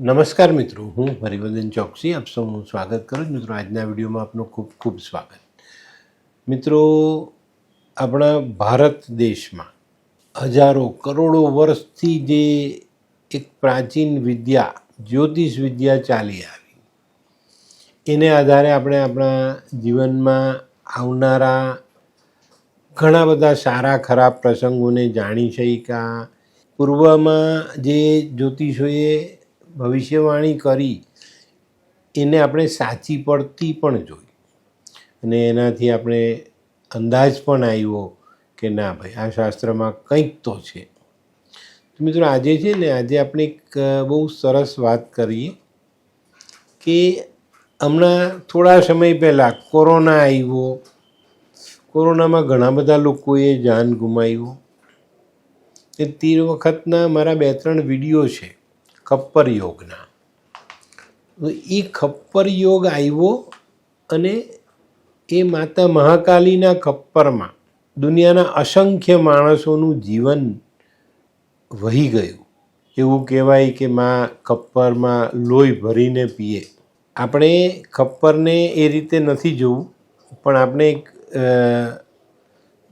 નમસ્કાર મિત્રો, હું હરિવર્ધન ચોકસી. આપ સૌનું સ્વાગત કરું છું. મિત્રો, આજના વિડીયોમાં આપનું ખૂબ ખૂબ સ્વાગત. મિત્રો, આપણા ભારત દેશમાં હજારો કરોડો વર્ષથી જે એક પ્રાચીન વિદ્યા, જ્યોતિષ વિદ્યા ચાલી આવી. એને આધારે આપણે આપણા જીવનમાં આવનારા ઘણા બધા સારા, ખરાબ પ્રસંગોને જાણી શક્યા. પૂર્વમાં જે જ્યોતિષોએ ભવિષ્યવાણી કરી, એને આપણે સાચી પડતી પણ જોઈ. અને એનાથી આપણે અંદાજ પણ આવ્યો કે ના ભાઈ, આ શાસ્ત્રમાં કંઈક તો છે. મિત્રો, આજે છે ને, આજે આપણે એક બહુ સરસ વાત કરીએ કે હમણાં થોડા સમય પહેલાં કોરોના આવ્યો. કોરોનામાં ઘણા બધા લોકોએ જાન ગુમાવ્યું. તે તે વખતના મારા બે ત્રણ વીડિયો છે. ખપ્પર યોગના. તો એ ખપ્પર યોગ આવ્યો અને એ માતા મહાકાલીના ખપ્પરમાં દુનિયાના અસંખ્ય માણસોનું જીવન વહી ગયું. એવું કહેવાય કે માં ખપ્પરમાં લોહી ભરીને પીએ. આપણે ખપ્પરને એ રીતે નથી જોવું, પણ આપણે એક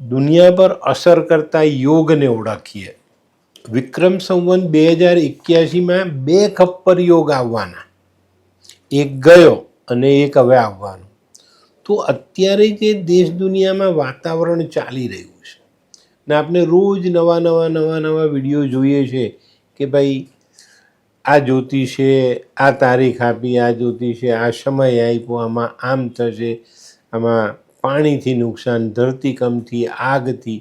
દુનિયા પર અસર કરતા યોગને ઓળખીએ. વિક્રમ સંવંત બે હજાર એક્યાસીમાં બે ખપ્પર યોગ આવવાના. એક ગયો અને એક હવે આવવાનો. તો અત્યારે જે દેશ દુનિયામાં વાતાવરણ ચાલી રહ્યું છે ને આપણે રોજ નવા નવા નવા નવા વીડિયો જોઈએ છે કે ભાઈ આ જ્યોતિષે આ તારીખ આપી, આ જ્યોતિષે આ સમય આપ્યો, આમાં આમ થશે, આમાં પાણીથી નુકસાન, ધરતીકંપથી આગથી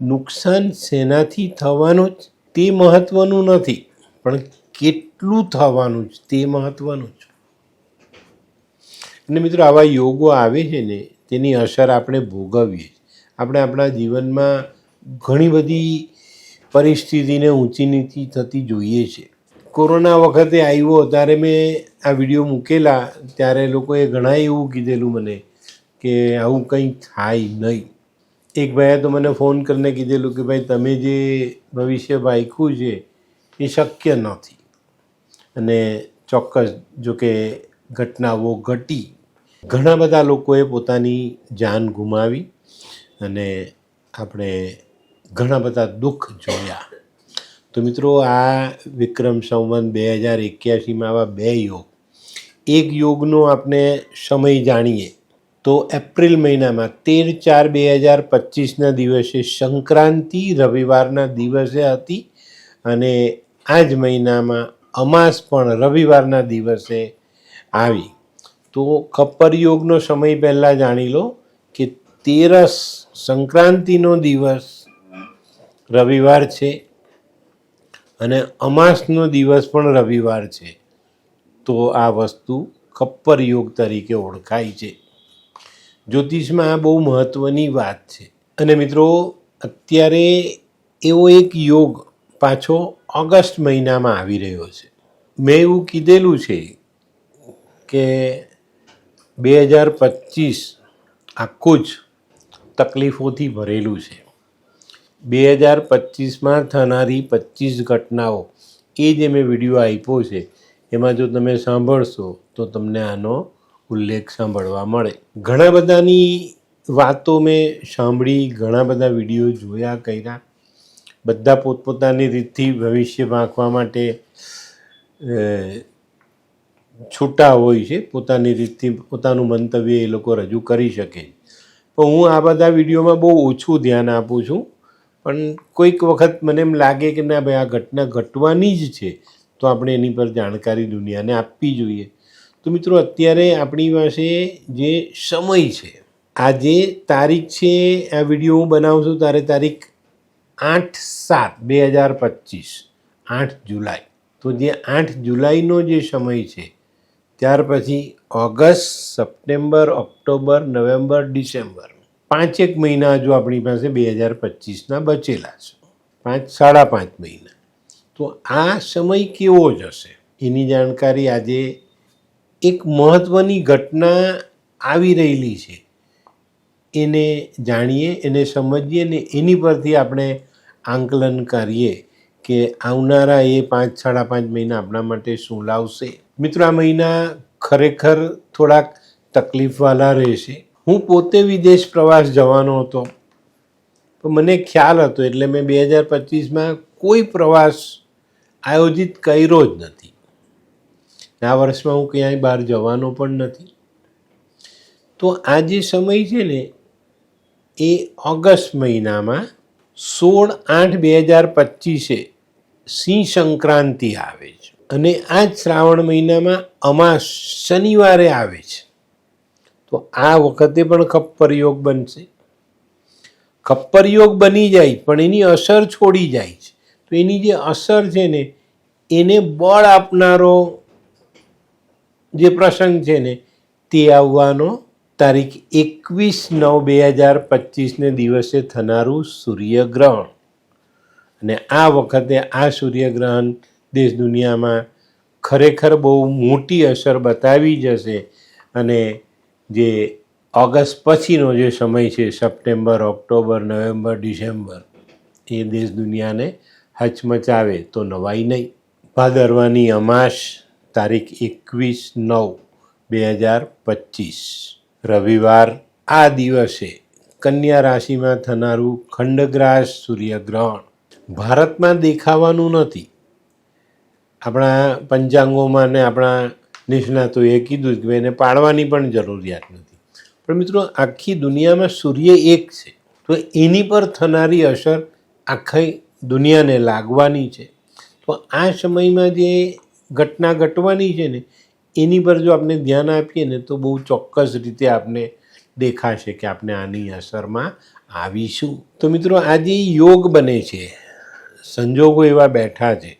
નુકસાન શેનાથી થવાનું જ તે મહત્ત્વનું નથી, પણ કેટલું થવાનું જ તે મહત્ત્વનું છે. અને મિત્રો આવા યોગો આવે છે ને, તેની અસર આપણે ભોગવીએ આપણે આપણા જીવનમાં ઘણી બધી પરિસ્થિતિને ઊંચી નીચી થતી જોઈએ છે. કોરોના વખતે આવ્યો ત્યારે મેં આ વીડિયો મૂકેલા, ત્યારે લોકોએ ઘણા એવું કીધેલું મને કે આવું કંઈ થાય નહીં. એક ભાઈએ તો મને ફોન કરીને કીધેલું કે ભાઈ, તમે જે ભવિષ્ય વાંચ્યું છે, એ શક્ય નથી. અને ચોક્કસ જો કે ઘટનાઓ ઘટી, ઘણા બધા લોકોએ પોતાની જાન ગુમાવી અને આપણે ઘણા બધા દુઃખ જોયા. તો મિત્રો, આ વિક્રમ સંવંત બે હજાર એક્યાસીમાં આવા બે યોગ. એક યોગનો આપણે સમય જાણીએ. તો એપ્રિલ મહિનામાં તેર ચાર બે હજાર પચીસના દિવસે સંક્રાંતિ રવિવારના દિવસે હતી અને આ જ મહિનામાં અમાસ પણ રવિવારના દિવસે આવી. તો કપરયોગનો યોગનો સમય પહેલાં જાણી લો કે તેરસ સંક્રાંતિનો દિવસ રવિવાર છે અને અમાસનો દિવસ પણ રવિવાર છે. તો આ વસ્તુ કપ્પર યોગ તરીકે ઓળખાય છે. જ્યોતિષમાં આ બહુ મહત્ત્વની વાત છે. અને મિત્રો, અત્યારે એવો એક યોગ પાછો ઓગસ્ટ મહિનામાં આવી રહ્યો છે. મેં એવું કીધેલું છે કે બે હજાર પચીસ આખું જ તકલીફોથી ભરેલું છે. બે હજાર પચીસમાં થનારી પચીસ ઘટનાઓ, એ જે મેં વીડિયો આપ્યો છે, એમાં જો તમે સાંભળશો તો તમને આનો ઉલ્લેખ સાંભળવા મળે. ઘણા બધાની વાતો મેં સાંભળી, ઘણા બધા વીડિયો જોયા, કર્યા. બધા પોતપોતાની રીતથી ભવિષ્ય વાંકવા માટે છૂટા હોય છે. પોતાની રીતથી, પોતાનું મંતવ્ય એ લોકો રજૂ કરી શકે. પણ હું આ બધા વિડીયોમાં બહુ ઓછું ધ્યાન આપું છું. પણ કોઈક વખત મને એમ લાગે કે ના ભાઈ, આ ઘટના ઘટવાની જ છે. તો આપણે એની પર જાણકારી દુનિયાને આપવી જોઈએ. તો મિત્રો, અત્યારે આપણી પાસે જે સમય છે, આ જે તારીખ છે, આ વીડિયો હું બનાવું છું, તારે તારીખ આઠ સાત બે હજાર પચીસ, આઠ જુલાઈ. તો જે આઠ જુલાઈનો જે સમય છે, ત્યાર પછી August, September, October, November, December, પાંચેક મહિના હજુ આપણી પાસે બે હજાર પચીસના બચેલા છે. પાંચ, સાડા પાંચ મહિના. તો આ સમય કેવો જશે એની જાણકારી આજે એક મહત્ત્વની ઘટના આવી રહેલી છે. એને જાણીએ, એને સમજીએ ને એની પરથી આપણે આંકલન કરીએ કે આવનારા એ પાંચ, સાડા પાંચ મહિના આપણા માટે શું લાવશે. મિત્રો, આ મહિના ખરેખર થોડાક તકલીફવાળા રહેશે. હું પોતે વિદેશ પ્રવાસ જવાનો હતો. તો મને ખ્યાલ હતો, એટલે મેં બે હજાર પચીસમાં કોઈ પ્રવાસ આયોજિત કર્યો જ નથી. આ વર્ષમાં હું ક્યાંય બહાર જવાનો પણ નથી. તો આ જે સમય છે ને, એ ઓગસ્ટ મહિનામાં સોળ આઠ બે હજાર પચીસે સિંહ સંક્રાંતિ આવે છે. અને આ જ શ્રાવણ મહિનામાં અમાસ શનિવારે આવે છે. તો આ વખતે પણ ખપ્પર યોગ બનશે. ખપ્પર યોગ બની જાય, પણ એની અસર છોડી જાય છે. તો એની જે અસર છે ને, એને બળ આપનારો જે પ્રસંગ છે ને, તે આવવાનો તારીખ એકવીસ નવ બે હજાર પચીસને દિવસે થનારું સૂર્યગ્રહણ. અને આ વખતે આ સૂર્યગ્રહણ દેશ દુનિયામાં ખરેખર બહુ મોટી અસર બતાવી જશે અને જે ઓગસ્ટ પછીનો જે સમય છે, સપ્ટેમ્બર, ઓક્ટોબર, નવેમ્બર, ડિસેમ્બર, એ દેશ દુનિયાને હચમચાવે તો નવાઈ નહીં. ભાદરવાની અમાસ તારીખ એકવીસ નવ બે હજાર પચીસ. રવિવાર આ દિવસે કન્યા રાશિમાં થનારું ખંડગ્રાસ સૂર્યગ્રહણ ભારતમાં દેખાવાનું નથી. આપણા પંચાંગોમાં ને આપણા નિષ્ણાતોએ કીધું કે એને પાડવાની પણ જરૂરિયાત નથી. પણ મિત્રો, આખી દુનિયામાં સૂર્ય એક છે, તો એની પર થનારી અસર આખી દુનિયાને લાગવાની છે. તો આ સમયમાં જે ઘટના ઘટવાની છે ને, એની પર જો આપણે ધ્યાન આપીએ ને, તો બહુ ચોક્કસ રીતે આપણે દેખાશે કે આપણે આની અસરમાં આવીશું. તો મિત્રો આજે યોગ બને છે, સંજોગો એવા બેઠા છે,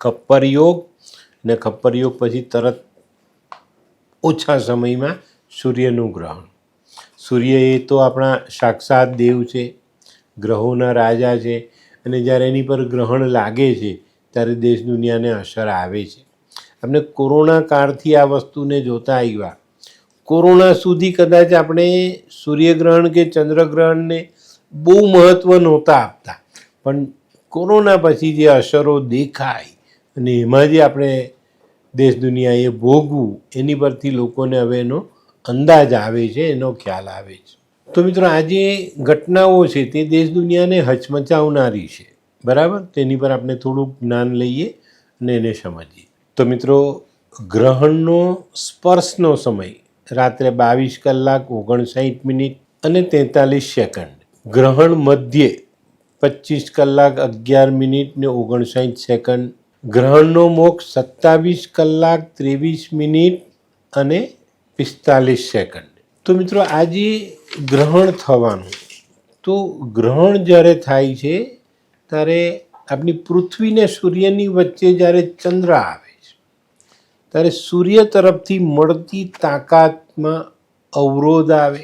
ખપ્પર યોગ ને ખપ્પર યોગ પછી તરત ઓછા સમયમાં સૂર્યનું ગ્રહણ. સૂર્ય એ તો આપણા સાક્ષાત દેવ છે, ગ્રહોના રાજા છે, અને જ્યારે એની પર ગ્રહણ લાગે છે ત્યારે દેશ દુનિયાને અસર આવે છે. આપણે કોરોના કાળથી આ વસ્તુને જોતા આવ્યા. કોરોના સુધી કદાચ આપણે સૂર્યગ્રહણ કે ચંદ્રગ્રહણને બહુ મહત્ત્વ નહોતા આપતા. પણ કોરોના પછી જે અસરો દેખાય અને એમાં જે આપણે દેશ દુનિયાએ ભોગવું, એની પરથી લોકોને હવે એનો અંદાજ આવે છે, એનો ખ્યાલ આવે છે. તો મિત્રો, આ જે ઘટનાઓ છે તે દેશ દુનિયાને હચમચાવનારી છે. બરાબર? તેની પર આપણે થોડુંક જ્ઞાન લઈએ અને એને સમજીએ. તો મિત્રો, ગ્રહણનો સ્પર્શનો સમય, રાત્રે બાવીસ કલાક ઓગણસાઠ મિનિટ અને તેતાલીસ સેકન્ડ. ગ્રહણ મધ્યે પચીસ કલાક, અગિયાર મિનિટ ને ઓગણસાઠ સેકન્ડ. ગ્રહણનો મોક્ષ સત્તાવીસ કલાક, ત્રેવીસ મિનિટ અને પિસ્તાલીસ સેકન્ડ. તો મિત્રો, આજે ગ્રહણ થવાનું. તો ગ્રહણ જ્યારે થાય છે ત્યારે આપણી પૃથ્વીને સૂર્યની વચ્ચે જ્યારે ચંદ્ર આવે છે, ત્યારે સૂર્ય તરફથી મળતી તાકાતમાં અવરોધ આવે.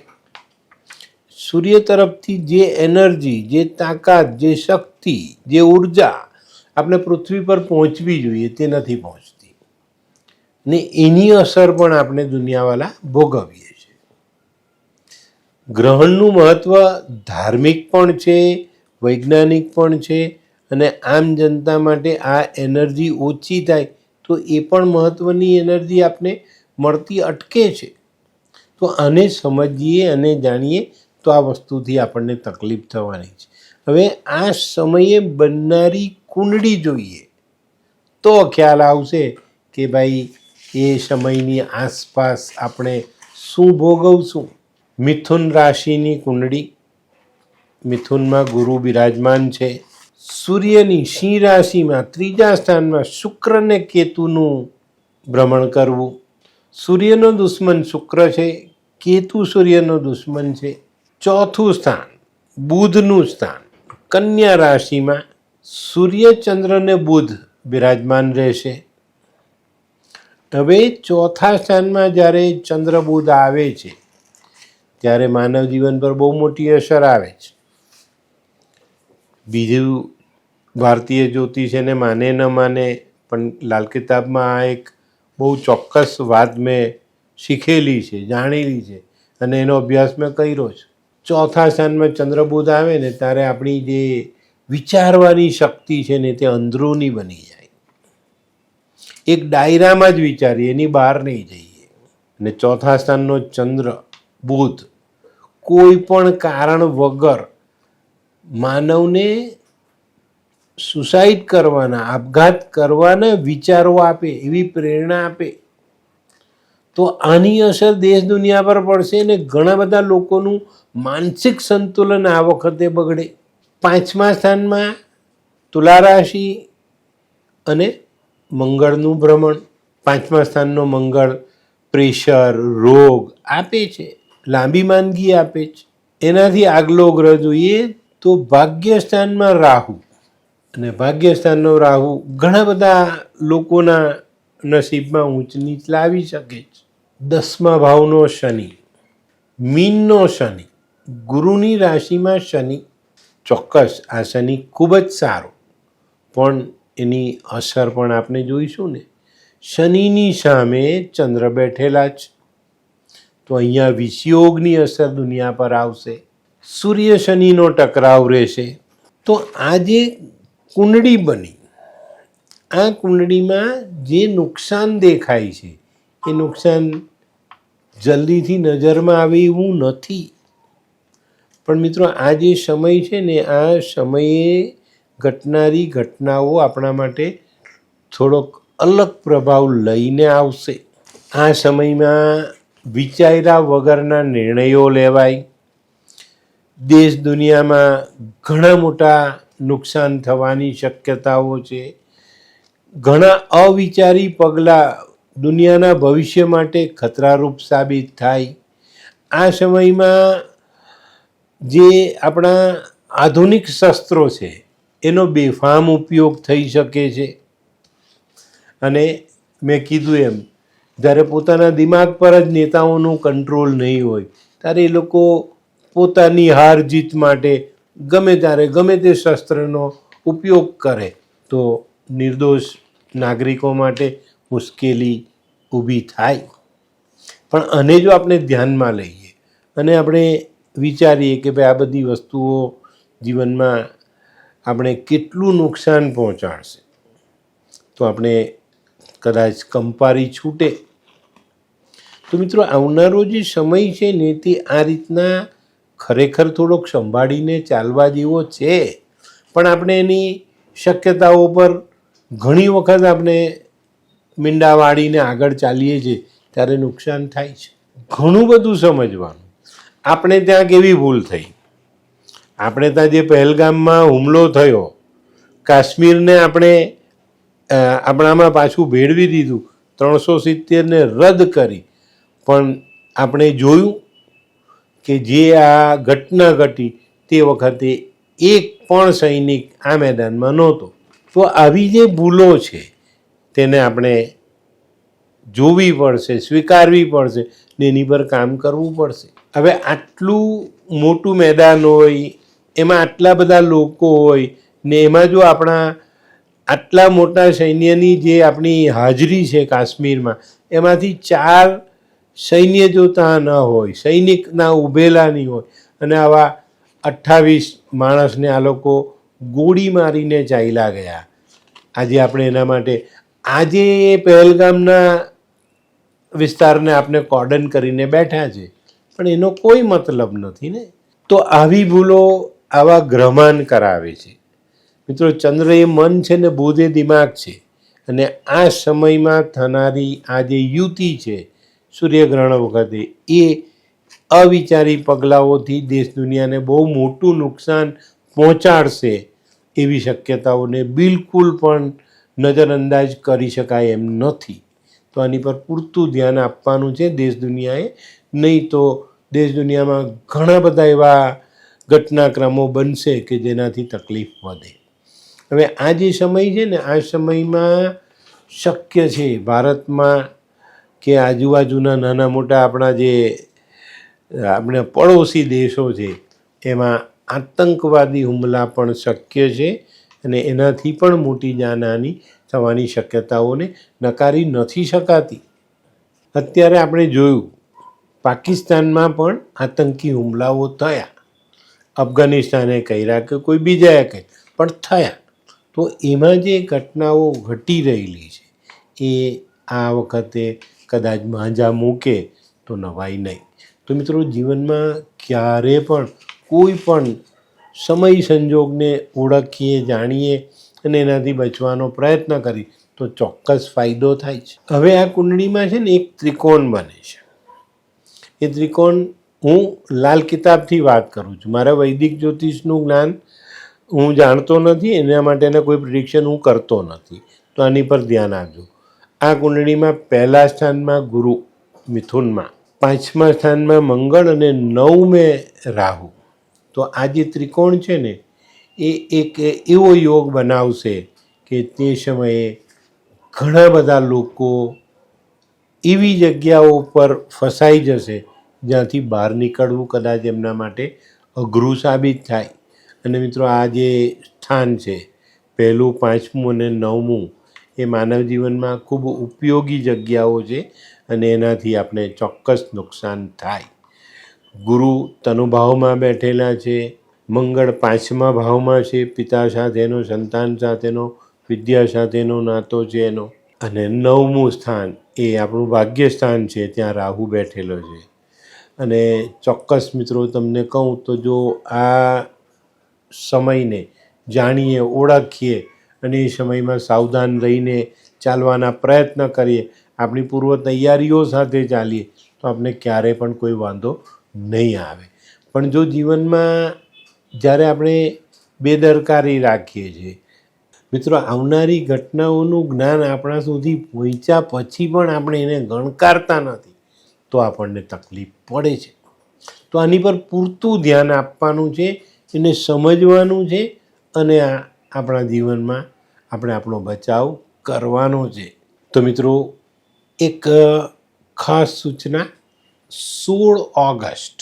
સૂર્ય તરફથી જે એનર્જી, જે તાકાત, જે શક્તિ, જે ઊર્જા આપણે પૃથ્વી પર પહોંચવી જોઈએ તે નથી પહોંચતી. ને એની અસર પણ આપણે દુનિયાવાલા ભોગવીએ છીએ. ગ્રહણનું મહત્ત્વ ધાર્મિક પણ છે વૈજ્ઞાનિક પણ છે અને આમ જનતા માટે આ એનર્જી ઓછી થાય તો એ પણ મહત્ત્વની એનર્જી આપને મળતી અટકે છે. તો આને સમજીએ અને જાણીએ તો આ વસ્તુથી આપણને તકલીફ થવાની છે. હવે આ સમયે બનનારી કુંડળી જોઈએ તો ખ્યાલ આવશે કે ભાઈ એ સમયની આસપાસ આપણે શું ભોગવશું? મિથુન રાશિની કુંડળી મિથુનમાં ગુરુ બિરાજમાન છે. સૂર્યની સિંહ રાશિમાં ત્રીજા સ્થાનમાં શુક્રને કેતુનું ભ્રમણ કરવું. સૂર્યનો દુશ્મન શુક્ર છે, કેતુ સૂર્યનો દુશ્મન છે. ચોથું સ્થાન, બુધનું સ્થાન, કન્યા રાશિમાં સૂર્ય ચંદ્ર ને બુધ બિરાજમાન રહેશે. હવે ચોથા સ્થાનમાં જ્યારે ચંદ્ર બુધ આવે છે, ત્યારે માનવ જીવન પર બહુ મોટી અસર આવે છે. બીજું ભારતીય જ્યોતિષ એને માને ન માને, પણ લાલ કિતાબમાં આ એક બહુ ચોક્કસ વાત મેં શીખેલી છે, જાણેલી છે અને એનો અભ્યાસ મેં કર્યો છે. ચોથા સ્થાનમાં ચંદ્રબુધ આવે ને ત્યારે આપણી જે વિચારવાની શક્તિ છે ને તે અંદરૂની બની જાય. એક ડાયરામાં જ વિચારીએ, એની બહાર નહીં જઈએ. અને ચોથા સ્થાનનો ચંદ્ર, બુધ કોઈ પણ કારણ વગર માનવને સુસાઇડ કરવાના, આપઘાત કરવાના વિચારો આપે, એવી પ્રેરણા આપે. તો આની અસર દેશ દુનિયા પર પડશે અને ઘણા બધા લોકોનું માનસિક સંતુલન આ વખતે બગડે. પાંચમા સ્થાનમાં તુલા રાશિ અને મંગળનું ભ્રમણ. પાંચમા સ્થાનનો મંગળ પ્રેશર, રોગ આપે છે, લાંબી માંદગી આપે છે. એનાથી આગલો ગ્રહ જોઈએ તો ભાગ્યસ્થાનમાં રાહુ અને ભાગ્યસ્થાનનો રાહુ ઘણા બધા લોકોના નસીબમાં ઊંચ નીચ લાવી શકે છે. દસમા ભાવનો શનિ, મીનનો શનિ, ગુરુની રાશિમાં શનિ, ચોક્કસ આ શનિ ખૂબ જ સારો. પણ એની અસર પણ આપણે જોઈશું ને. શનિની સામે ચંદ્ર બેઠેલા છે. તો અહીંયા વિષયોગની અસર દુનિયા પર આવશે. સૂર્ય શનિનો ટકરાવ રહેશે. તો આ જે કુંડળી બની, આ કુંડળીમાં જે નુકસાન દેખાય છે, એ નુકસાન જલ્દીથી નજરમાં આવે એવું નથી. પણ મિત્રો, આ જે સમય છે ને, આ સમયે ઘટનારી ઘટનાઓ આપણા માટે થોડોક અલગ પ્રભાવ લઈને આવશે. આ સમયમાં વિચાર્યા વગરના નિર્ણયો લેવાય. દેશ દુનિયામાં ઘણા મોટા નુકસાન થવાની શક્યતાઓ છે. ઘણા અવિચારી પગલાં દુનિયાના ભવિષ્ય માટે ખતરારૂપ સાબિત થાય. આ સમયમાં જે આપણા આધુનિક શસ્ત્રો છે, એનો બેફામ ઉપયોગ થઈ શકે છે. અને મેં કીધું એમ, જ્યારે પોતાના દિમાગ પર જ નેતાઓનું કંટ્રોલ નહીં હોય, ત્યારે એ લોકો પોતાની હાર જીત માટે ગમે ત્યારે ગમે તે શસ્ત્રનો ઉપયોગ કરે, તો નિર્દોષ નાગરિકો માટે મુશ્કેલી ઊભી થાય. પણ આને જો આપણે ધ્યાનમાં લઈએ અને આપણે વિચારીએ કે ભાઈ આ બધી વસ્તુઓ જીવનમાં આપણે કેટલું નુકસાન પહોંચાડશે, તો આપણે કદાચ કંપારી છૂટે. તો મિત્રો, આવનારો જે સમય છે ને તે આ રીતના ખરેખર થોડોક સંભાળીને ચાલવા જેવો છે. પણ આપણે એની શક્યતાઓ પર ઘણી વખત આપણે મીંડા વાળીને આગળ ચાલીએ છીએ, ત્યારે નુકસાન થાય છે. ઘણું બધું સમજવાનું. આપણે ત્યાં કેવી ભૂલ થઈ? આપણે ત્યાં જે પહેલગામમાં હુમલો થયો, કાશ્મીરને આપણે આપણામાં પાછું ભેળવી દીધું, ત્રણસો સિત્તેરને રદ કરી. પણ આપણે જોયું કે જે આ ઘટના ઘટી તે વખતે એક પણ સૈનિક આ મેદાનમાં નહોતો. તો આવી જે ભૂલો છે, તેને આપણે જોવી પડશે, સ્વીકારવી પડશે ને એની પર કામ કરવું પડશે. હવે આટલું મોટું મેદાન હોય, એમાં આટલા બધા લોકો હોય ને એમાં જો આપણા આટલા મોટા સૈન્યની જે આપણી હાજરી છે કાશ્મીરમાં, એમાંથી ચાર સૈન્ય જો ત્યાં ન હોય, સૈનિકના ઉભેલા નહીં હોય. અને આવા અઠ્ઠાવીસ માણસને આ લોકો ગોળી મારીને ચાલ્યા ગયા. આજે આપણે એના માટે, આજે એ પહેલગામના વિસ્તારને આપણે કોર્ડન કરીને બેઠા છે. પણ એનો કોઈ મતલબ નથી ને. તો આવી ભૂલો આવા ગ્રહમાન કરાવે છે. મિત્રો ચંદ્ર એ મન છે ને બુધે દિમાગ છે. અને આ સમયમાં થનારી આ જે યુતિ છે સૂર્યગ્રહણ વખતે. એ અવિચારી પગલાઓથી દેશ દુનિયાને બહુ મોટું નુકસાન પહોંચાડશે એવી શક્યતાઓને બિલકુલ પણ નજરઅંદાજ કરી શકાય એમ નથી. તો આની પર પૂરતું ધ્યાન આપવાનું છે દેશ દુનિયાએ. નહીં તો દેશ દુનિયામાં ઘણા બધા એવા ઘટનાક્રમો બનશે કે જેનાથી તકલીફ વધે. હવે આ જે સમય છે ને, આ સમયમાં શક્ય છે ભારતમાં કે આજુબાજુના નાના મોટા આપણા જે આપણે પડોશી દેશો છે, એમાં આતંકવાદી હુમલા પણ શક્ય છે અને એનાથી પણ મોટી જાનહાની થવાની શક્યતાઓને નકારી નથી શકાતી. અત્યારે આપણે જોયું, પાકિસ્તાનમાં પણ આતંકી હુમલાઓ થયા. અફઘાનિસ્તાને કર્યા કે કોઈ બીજાએ કંઈ પણ થયા. તો એમાં જે ઘટનાઓ ઘટી રહેલી છે, એ આ વખતે કદાચ માંજા મૂકે તો નવાઈ નહીં. તો મિત્રો જીવનમાં ક્યારે પણ કોઈ પણ સમય સંજોગને ઓળખીએ, જાણીએ અને એનાથી બચવાનો પ્રયત્ન કરી તો ચોક્કસ ફાયદો થાય છે. હવે આ કુંડળીમાં છે ને એક ત્રિકોણ બને છે. એ ત્રિકોણ હું લાલ કિતાબથી વાત કરું છું. મારા વૈદિક જ્યોતિષનું જ્ઞાન હું જાણતો નથી, એના માટેના કોઈ પ્રિડિક્શન હું કરતો નથી. તો આની પર ધ્યાન આપજો. આ કુંડળીમાં પહેલા સ્થાનમાં ગુરુ મિથુનમાં, પાંચમા સ્થાનમાં મંગળ અને નવમે રાહુ. તો આ જે ત્રિકોણ છે ને, એ એક એવો યોગ બનાવશે કે તે સમયે ઘણા બધા લોકો એવી જગ્યાઓ પર ફસાઈ જશે જ્યાંથી બહાર નીકળવું કદાચ એમના માટે અઘરું સાબિત થાય. અને મિત્રો, આ જે સ્થાન છે, પહેલું, પાંચમું અને નવમું એ માનવ જીવનમાં ખૂબ ઉપયોગી જગ્યાઓ છે અને એનાથી આપણે ચોક્કસ નુકસાન થાય. ગુરુ તનુભાવમાં બેઠેલા છે, મંગળ પાંચમા ભાવમાં છે, પિતા સાથેનો, સંતાન સાથેનો, વિદ્યા સાથેનો, નાતો છે એનો. અને નવમું સ્થાન એ આપણું ભાગ્ય સ્થાન છે, ત્યાં રાહુ બેઠેલો છે. અને ચોક્કસ મિત્રો, તમને કહું તો જો આ સમયને જાણીએ, ઓળખીએ અને એ સમયમાં સાવધાન રહીને ચાલવાના પ્રયત્ન કરીએ. આપણી પૂર્વ તૈયારીઓ સાથે ચાલીએ તો આપણે ક્યારે પણ કોઈ વાંધો નહીં આવે. પણ જો જીવનમાં જ્યારે આપણે બેદરકારી રાખીએ છીએ, મિત્રો આવનારી ઘટનાઓનું જ્ઞાન આપણા સુધી પહોંચ્યા પછી પણ આપણે એને ગણકારતા નથી, તો આપણને તકલીફ પડે છે. તો આની પર પૂરતું ધ્યાન આપવાનું છે, એને સમજવાનું છે અને આ આપણા જીવનમાં આપણે આપણો બચાવ કરવાનો છે. તો મિત્રો, એક ખાસ સૂચના, સોળ ઓગસ્ટ.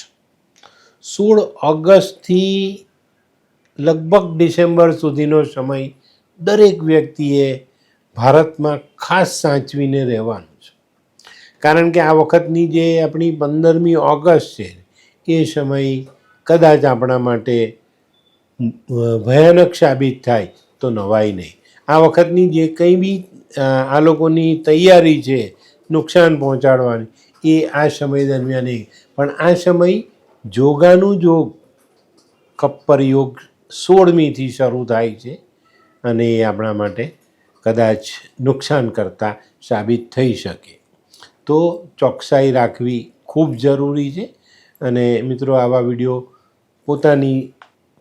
સોળ ઓગસ્ટથી લગભગ ડિસેમ્બર સુધીનો સમય દરેક વ્યક્તિએ ભારતમાં ખાસ સાચવીને રહેવાનું છે. કારણ કે આ વખતની જે આપણી પંદરમી ઓગસ્ટ છે, એ સમય કદાચ આપણા માટે ભયાનક સાબિત થાય તો નવાઈ નહીં. આ વખતની જે કંઈ બી આ લોકોની તૈયારી છે નુકસાન પહોંચાડવાની, એ આ સમય દરમિયાન પણ આ સમય જોગાનું જોગ કપ્પર યોગ સોળમીથી શરૂ થાય છે અને એ આપણા માટે કદાચ નુકસાન કરતાં સાબિત થઈ શકે. તો ચોકસાઈ રાખવી ખૂબ જરૂરી છે અને મિત્રો, આવા વીડિયો પોતાની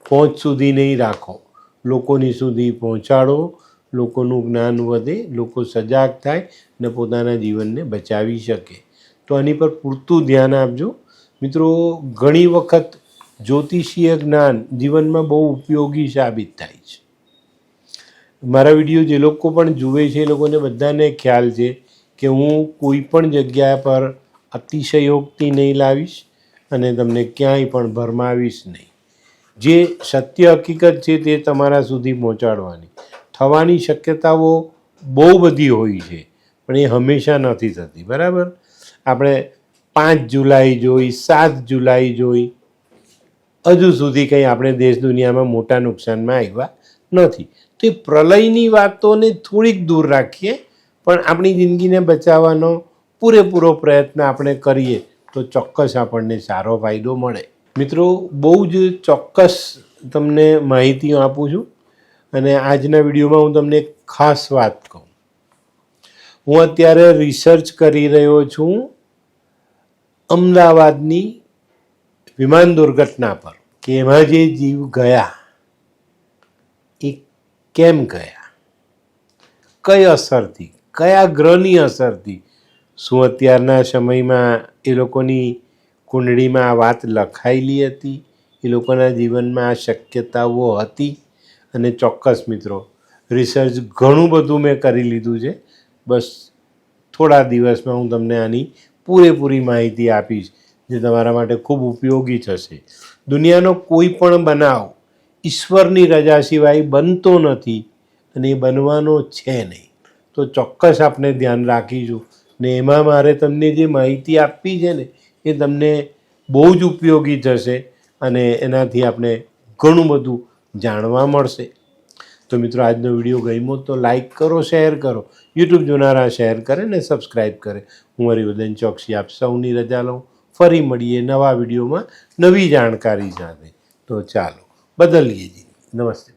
પહોંચ સુધી નહીં રાખો. લોકોની સુધી પહોંચાડો. લોકોનું જ્ઞાન વધે, લોકો સજાગ થાય ને પોતાના જીવનને બચાવી શકે. તો આની પર પૂરતું ધ્યાન આપજો. મિત્રો, ઘણી વખત જ્યોતિષીય જ્ઞાન જીવનમાં બહુ ઉપયોગી સાબિત થાય છે. મારા વીડિયો જે લોકો પણ જુએ છે, એ લોકોને બધાને ખ્યાલ છે કે હું કોઈ પણ જગ્યા પર અતિશયોક્તિ નહીં લાવીશ અને તમને ક્યાંય પણ ભરમાવીશ નહીં. જે સત્ય હકીકત છે તે તમારા સુધી પહોંચાડવાની. થવાની શક્યતાઓ બહુ બધી હોય છે, પણ એ હંમેશા નથી થતી, બરાબર? આપણે પાંચ જુલાઈ જોઈ, સાત જુલાઈ જોઈ, હજુ સુધી કંઈ આપણે દેશ દુનિયામાં મોટા નુકસાનમાં આવ્યા નથી. તો એ પ્રલયની વાતોને થોડીક દૂર રાખીએ, પણ આપણી જિંદગીને બચાવવાનો પૂરેપૂરો પ્રયત્ન આપણે કરીએ તો ચોક્કસ આપણને સારો ફાયદો મળે. મિત્રો, બહુ જ ચોક્કસ તમને માહિતીઓ આપું છું અને આજના વિડીયોમાં હું તમને એક ખાસ વાત કહું. હું અત્યારે રિસર્ચ કરી રહ્યો છું અમદાવાદની વિમાન દુર્ઘટના પર કે એમાં જે જીવ ગયા, એ કેમ ગયા, કઈ અસરથી, કયા ગ્રહની અસરથી, શું અત્યારના સમયમાં એ લોકોની કુંડળીમાં આ વાત લખાયેલી હતી. એ લોકોના જીવનમાં આ શક્યતાઓ હતી. અને ચોક્કસ મિત્રો રિસર્ચ ઘણું બધું મેં કરી લીધું છે. બસ થોડા દિવસમાં હું તમને આની પૂરેપૂરી માહિતી આપીશ, જે તમારા માટે ખૂબ ઉપયોગી થશે. દુનિયાનો કોઈ પણ બનાવ ઈશ્વરની રજા સિવાય બનતો નથી અને એ બનવાનો છે નહીં. તો ચોક્કસ આપણે ધ્યાન રાખીશું ને એમાં મારે તમને જે માહિતી આપવી છે ને એ તમને બહુ જ ઉપયોગી થશે અને એનાથી આપણે ઘણું બધું જાણવા મળશે. તો મિત્રો, આજનો વીડિયો ગમ્યો તો લાઈક કરો, શેર કરો. યુટ્યુબ જોનારા શેર કરે ને સબસ્ક્રાઈબ કરે. હું હરિવદન ચોકસી આપ સૌની રજા લઉં. ફરી મળીએ નવા વિડીયોમાં નવી જાણકારી સાથે. તો ચાલો, બદલીએ જી. નમસ્તે.